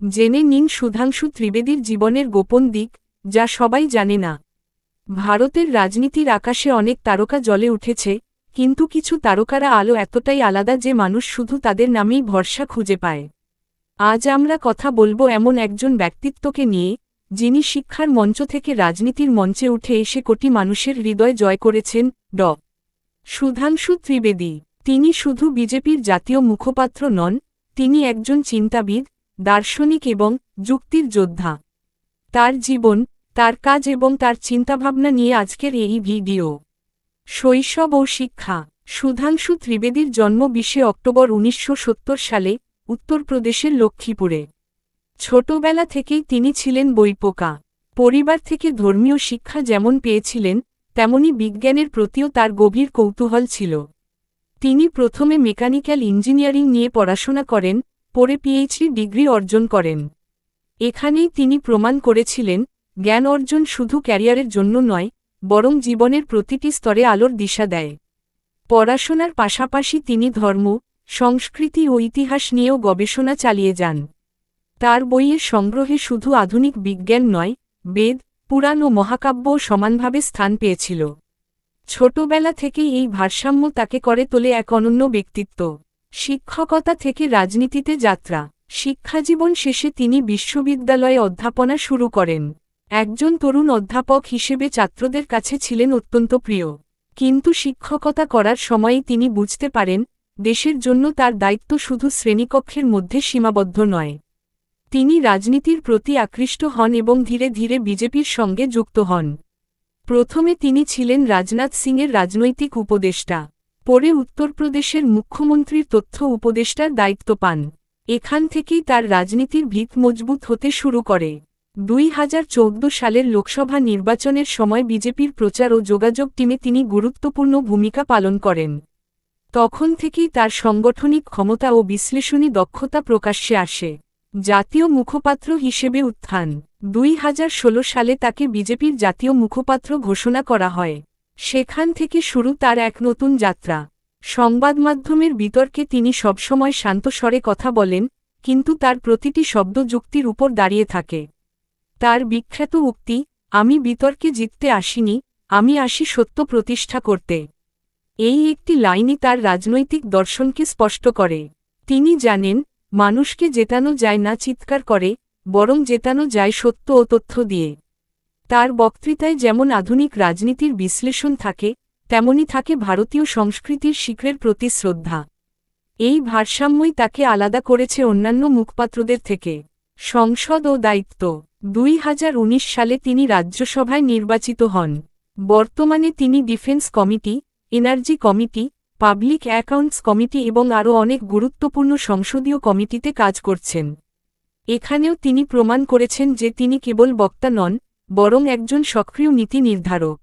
জেনে নিন সুধাংশু ত্রিবেদীর জীবনের গোপন দিক, যা সবাই জানে না। ভারতের রাজনীতির আকাশে অনেক তারকা জ্বলে উঠেছে, কিন্তু কিছু তারকারা আলো এতটাই আলাদা যে মানুষ শুধু তাদের নামেই ভরসা খুঁজে পায়। আজ আমরা কথা বলব এমন একজন ব্যক্তিত্বকে নিয়ে, যিনি শিক্ষার মঞ্চ থেকে রাজনীতির মঞ্চে উঠে এসে কোটি মানুষের হৃদয় জয় করেছেন, ড। সুধাংশু ত্রিবেদী। তিনি শুধু বিজেপির জাতীয় মুখপাত্র নন, তিনি একজন চিন্তাবিদ দার্শনিক এবং যুক্তির যোদ্ধা। তার জীবন, তার কাজ এবং তার চিন্তাভাবনা নিয়ে আজকের এই ভিডিও। শৈশব ও শিক্ষা। সুধাংশু ত্রিবেদীর জন্ম বিশে অক্টোবর উনিশশো সত্তর সালে উত্তরপ্রদেশের লক্ষ্মীপুরে। ছোটবেলা থেকেই তিনি ছিলেন বইপোকা পরিবার থেকে ধর্মীয় শিক্ষা যেমন পেয়েছিলেন, তেমনি বিজ্ঞানের প্রতিও তার গভীর কৌতূহল ছিল। তিনি প্রথমে মেকানিক্যাল ইঞ্জিনিয়ারিং নিয়ে পড়াশোনা করেন পরে পিএইচডি ডিগ্রি অর্জন করেন। এখানেই তিনি প্রমাণ করেছিলেন, জ্ঞান অর্জন শুধু ক্যারিয়ারের জন্য নয়, বরং জীবনের প্রতিটি স্তরে আলোর দিশা দেয়। পড়াশোনার পাশাপাশি তিনি ধর্ম, সংস্কৃতি ও ইতিহাস নিয়েও গবেষণা চালিয়ে যান। তার বইয়ের সংগ্রহে শুধু আধুনিক বিজ্ঞান নয়, বেদ, পুরাণ ও মহাকাব্যও সমানভাবে স্থান পেয়েছিল। ছোটবেলা থেকেই এই ভারসাম্য তাকে করে তোলে এক অনন্য ব্যক্তিত্ব। শিক্ষকতা থেকে রাজনীতিতে যাত্রা। শিক্ষাজীবন শেষে তিনি বিশ্ববিদ্যালয়ে অধ্যাপনা শুরু করেন। একজন তরুণ অধ্যাপক হিসেবে ছাত্রদের কাছে ছিলেন অত্যন্ত প্রিয়। কিন্তু শিক্ষকতা করার সময়ই তিনি বুঝতে পারেন, দেশের জন্য তার দায়িত্ব শুধু শ্রেণীকক্ষের মধ্যে সীমাবদ্ধ নয়। তিনি রাজনীতির প্রতি আকৃষ্ট হন এবং ধীরে ধীরে বিজেপির সঙ্গে যুক্ত হন। প্রথমে তিনি ছিলেন রাজনাথ সিংয়ের রাজনৈতিক উপদেষ্টা। পরে উত্তরপ্রদেশের মুখ্যমন্ত্রীর তথ্য উপদেষ্টার দায়িত্ব পান। এখান থেকেই তার রাজনীতির ভিত মজবুত হতে শুরু করে। দুই হাজার চৌদ্দ সালের লোকসভা নির্বাচনের সময় বিজেপির প্রচার ও যোগাযোগ টিমে তিনি গুরুত্বপূর্ণ ভূমিকা পালন করেন। তখন থেকেই তার সাংগঠনিক ক্ষমতা ও বিশ্লেষণী দক্ষতা প্রকাশ্যে আসে। জাতীয় মুখপাত্র হিসেবে উত্থান। দুই হাজার ষোলো সালে তাকে বিজেপির জাতীয় মুখপাত্র ঘোষণা করা হয়। সেখান থেকে শুরু তার এক নতুন যাত্রা। সংবাদমাধ্যমের বিতর্কে তিনি সবসময় শান্ত স্বরে কথা বলেন, কিন্তু তার প্রতিটি শব্দ যুক্তির উপর দাঁড়িয়ে থাকে। তার বিখ্যাত উক্তি, আমি বিতর্কে জিততে আসিনি, আমি আসি সত্য প্রতিষ্ঠা করতে। এই একটি লাইনই তার রাজনৈতিক দর্শনকে স্পষ্ট করে। তিনি জানেন, মানুষকে জেতানো যায় না চিৎকার করে, বরং জেতানো যায় সত্য ও তথ্য দিয়ে। তার বক্তৃতায় যেমন আধুনিক রাজনীতির বিশ্লেষণ থাকে, তেমনি থাকে ভারতীয় সংস্কৃতির শিখরের প্রতি শ্রদ্ধা। এই ভারসাম্যই তাকে আলাদা করেছে অন্যান্য মুখপাত্রদের থেকে। সংসদ ও দায়িত্ব। দুই হাজার উনিশ সালে তিনি রাজ্যসভায় নির্বাচিত হন। বর্তমানে তিনি defence committee, energy committee, public accounts committee এবং আরও অনেক গুরুত্বপূর্ণ সংসদীয় কমিটিতে কাজ করছেন। এখানেও তিনি প্রমাণ করেছেন যে তিনি কেবল বক্তা নন বরং একজন সক্রিয় নীতি নির্ধারক।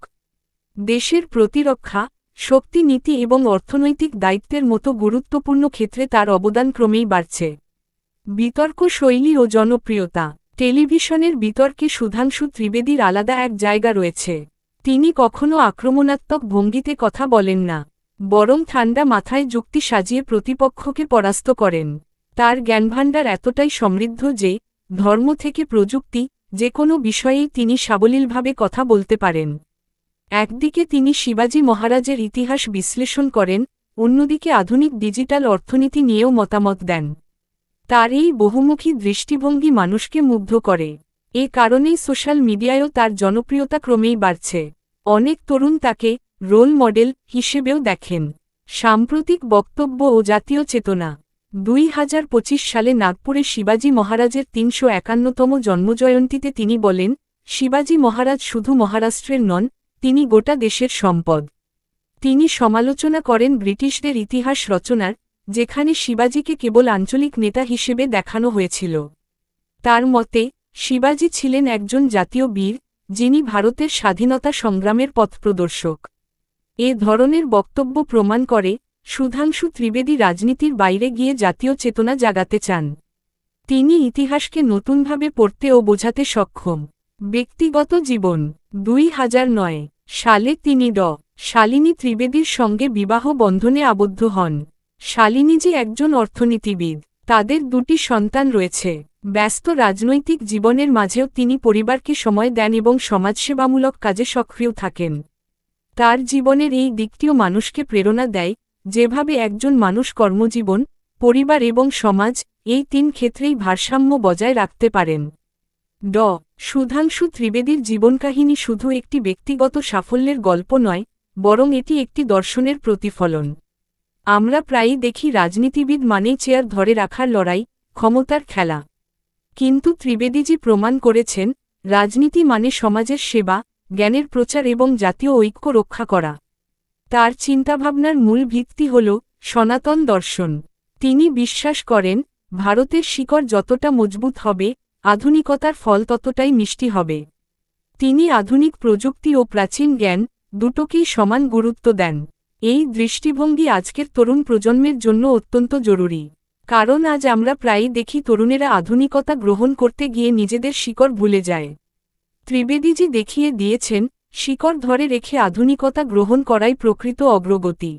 দেশের প্রতিরক্ষা, শক্তি নীতি এবং অর্থনৈতিক দায়িত্বের মতো গুরুত্বপূর্ণ ক্ষেত্রে তার অবদান ক্রমেই বাড়ছে। বিতর্ক শৈলী ও জনপ্রিয়তা। টেলিভিশনের বিতর্কে সুধাংশু ত্রিবেদীর আলাদা এক জায়গা রয়েছে। তিনি কখনও আক্রমণাত্মক ভঙ্গিতে কথা বলেন না, বরং ঠান্ডা মাথায় যুক্তি সাজিয়ে প্রতিপক্ষকে পরাস্ত করেন। তার জ্ঞানভাণ্ডার এতটাই সমৃদ্ধ যে, ধর্ম থেকে প্রযুক্তি যে কোনো বিষয়েই তিনি সাবলীলভাবে কথা বলতে পারেন। একদিকে তিনি শিবাজি মহারাজের ইতিহাস বিশ্লেষণ করেন, অন্যদিকে আধুনিক ডিজিটাল অর্থনীতি নিয়েও মতামত দেন। তার এই বহুমুখী দৃষ্টিভঙ্গি মানুষকে মুগ্ধ করে। এ কারণেই সোশ্যাল মিডিয়ায়ও তার জনপ্রিয়তা ক্রমেই বাড়ছে। অনেক তরুণ তাকে রোল মডেল হিসেবেও দেখেন। সাম্প্রতিক বক্তব্য ও জাতীয় চেতনা দুই হাজার পঁচিশ সালে নাগপুরে শিবাজি মহারাজের তিনশো একান্নতম জন্মজয়ন্তীতে তিনি বলেন, শিবাজি মহারাজ শুধু মহারাষ্ট্রের নন, তিনি গোটা দেশের সম্পদ। তিনি সমালোচনা করেন ব্রিটিশদের ইতিহাস রচনার, যেখানে শিবাজিকে কেবল আঞ্চলিক নেতা হিসেবে দেখানো হয়েছিল। তার মতে, শিবাজি ছিলেন একজন জাতীয় বীর, যিনি ভারতের স্বাধীনতা সংগ্রামের পথপ্রদর্শক এ ধরনের বক্তব্য প্রমাণ করে সুধাংশু ত্রিবেদী রাজনীতির বাইরে গিয়ে জাতীয় চেতনা জাগাতে চান। তিনি ইতিহাসকে নতুনভাবে পড়তে ও বোঝাতে সক্ষম। ব্যক্তিগত জীবন, দুই হাজার নয় সালে তিনি ড। শালিনী ত্রিবেদীর সঙ্গে বিবাহ বন্ধনে আবদ্ধ হন। শালিনী যে একজন অর্থনীতিবিদ, তাদের দুটি সন্তান রয়েছে। ব্যস্ত রাজনৈতিক জীবনের মাঝেও তিনি পরিবারকে সময় দেন এবং সমাজসেবামূলক কাজে সক্রিয় থাকেন। তার জীবনের এই দিকটিও মানুষকে প্রেরণা দেয় যেভাবে একজন মানুষ কর্মজীবন, পরিবার এবং সমাজ, এই তিন ক্ষেত্রেই ভারসাম্য বজায় রাখতে পারেন। ড. সুধাংশু ত্রিবেদীর জীবনকাহিনী শুধু একটি ব্যক্তিগত সাফল্যের গল্প নয়, বরং এটি একটি দর্শনের প্রতিফলন। আমরা প্রায়ই দেখি রাজনীতিবিদ মানেই চেয়ার ধরে রাখার লড়াই, ক্ষমতার খেলা। কিন্তু ত্রিবেদীজি প্রমাণ করেছেন, রাজনীতি মানে সমাজের সেবা, জ্ঞানের প্রচার এবং জাতীয় ঐক্য রক্ষা করা। তার চিন্তাভাবনার মূল ভিত্তি হল সনাতন দর্শন। তিনি বিশ্বাস করেন, ভারতের শিকড় যতটা মজবুত হবে, আধুনিকতার ফল ততটাই মিষ্টি হবে। তিনি আধুনিক প্রযুক্তি ও প্রাচীন জ্ঞান দুটোকেই সমান গুরুত্ব দেন। এই দৃষ্টিভঙ্গি আজকের তরুণ প্রজন্মের জন্য অত্যন্ত জরুরি। কারণ আজ আমরা প্রায়ই দেখি তরুণেরা আধুনিকতা গ্রহণ করতে গিয়ে নিজেদের শিকড় ভুলে যায়। ত্রিবেদীজি দেখিয়ে দিয়েছেন শিকড় ধরে রেখে আধুনিকতা গ্রহণ করাই প্রকৃত অগ্রগতি।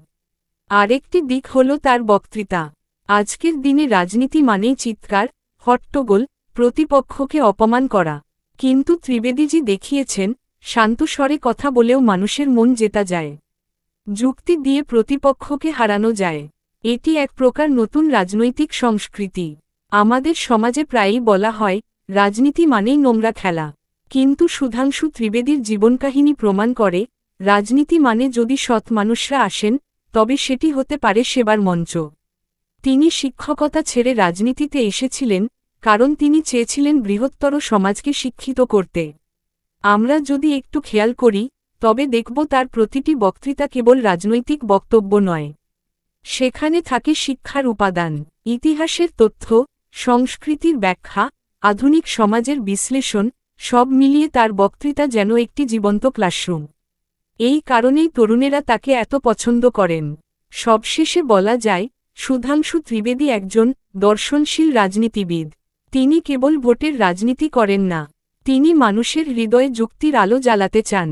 আরেকটি দিক হল তার বক্তৃতা। আজকের দিনে রাজনীতি মানেই চিৎকার, হট্টগোল, প্রতিপক্ষকে অপমান করা। কিন্তু ত্রিবেদীজি দেখিয়েছেন শান্তস্বরে কথা বলেও মানুষের মন জেতা যায়। যুক্তি দিয়ে প্রতিপক্ষকে হারানো যায়। এটি এক প্রকার নতুন রাজনৈতিক সংস্কৃতি। আমাদের সমাজে প্রায়ই বলা হয়, রাজনীতি মানেই নোংরা খেলা। কিন্তু সুধাংশু ত্রিবেদীর জীবনকাহিনী প্রমাণ করে, রাজনীতি মানে যদি সৎ মানুষরা আসেন, তবে সেটি হতে পারে সেবার মঞ্চ। তিনি শিক্ষকতা ছেড়ে রাজনীতিতে এসেছিলেন, কারণ তিনি চেয়েছিলেন বৃহত্তর সমাজকে শিক্ষিত করতে। আমরা যদি একটু খেয়াল করি, তবে দেখব তার প্রতিটি বক্তৃতা কেবল রাজনৈতিক বক্তব্য নয়। সেখানে থাকে শিক্ষার উপাদান, ইতিহাসের তথ্য, সংস্কৃতির ব্যাখ্যা, আধুনিক সমাজের বিশ্লেষণ সব মিলিয়ে তার বক্তৃতা যেন একটি জীবন্ত ক্লাসরুম। এই কারণেই তরুণেরা তাকে এত পছন্দ করেন। সবশেষে বলা যায়, সুধাংশু ত্রিবেদী একজন দর্শনশীল রাজনীতিবিদ। তিনি কেবল ভোটের রাজনীতি করেন না, তিনি মানুষের হৃদয়ে যুক্তির আলো জ্বালাতে চান।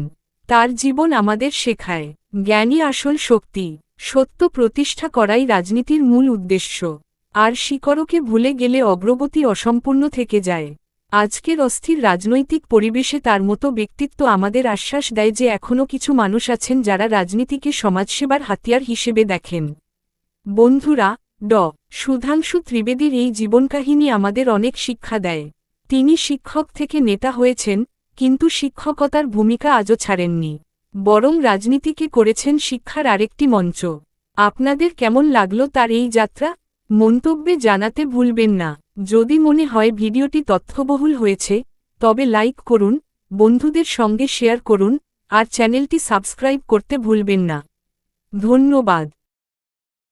তার জীবন আমাদের শেখায় জ্ঞানী আসল শক্তি, সত্য প্রতিষ্ঠা করাই রাজনীতির মূল উদ্দেশ্য। আর শিকরকে ভুলে গেলে অগ্রগতি অসম্পূর্ণ থেকে যায়। আজকের অস্থির রাজনৈতিক পরিবেশে তার মতো ব্যক্তিত্ব আমাদের আশ্বাস দেয় যে এখনও কিছু মানুষ আছেন যারা রাজনীতিকে সমাজসেবার হাতিয়ার হিসেবে দেখেন। বন্ধুরা, ড. সুধাংশু ত্রিবেদীর এই জীবনকাহিনী আমাদের অনেক শিক্ষা দেয়। তিনি শিক্ষক থেকে নেতা হয়েছেন, কিন্তু শিক্ষকতার ভূমিকা আজও ছাড়েননি। বরং রাজনীতিকে করেছেন শিক্ষার আরেকটি মঞ্চ। আপনাদের কেমন লাগল তার এই যাত্রা? মন্তব্যে জানাতে ভুলবেন না। যদি মনে হয় ভিডিওটি তথ্যবহুল হয়েছে, তবে লাইক করুন, বন্ধুদের সঙ্গে শেয়ার করুন, আর চ্যানেলটি সাবস্ক্রাইব করতে ভুলবেন না। ধন্যবাদ।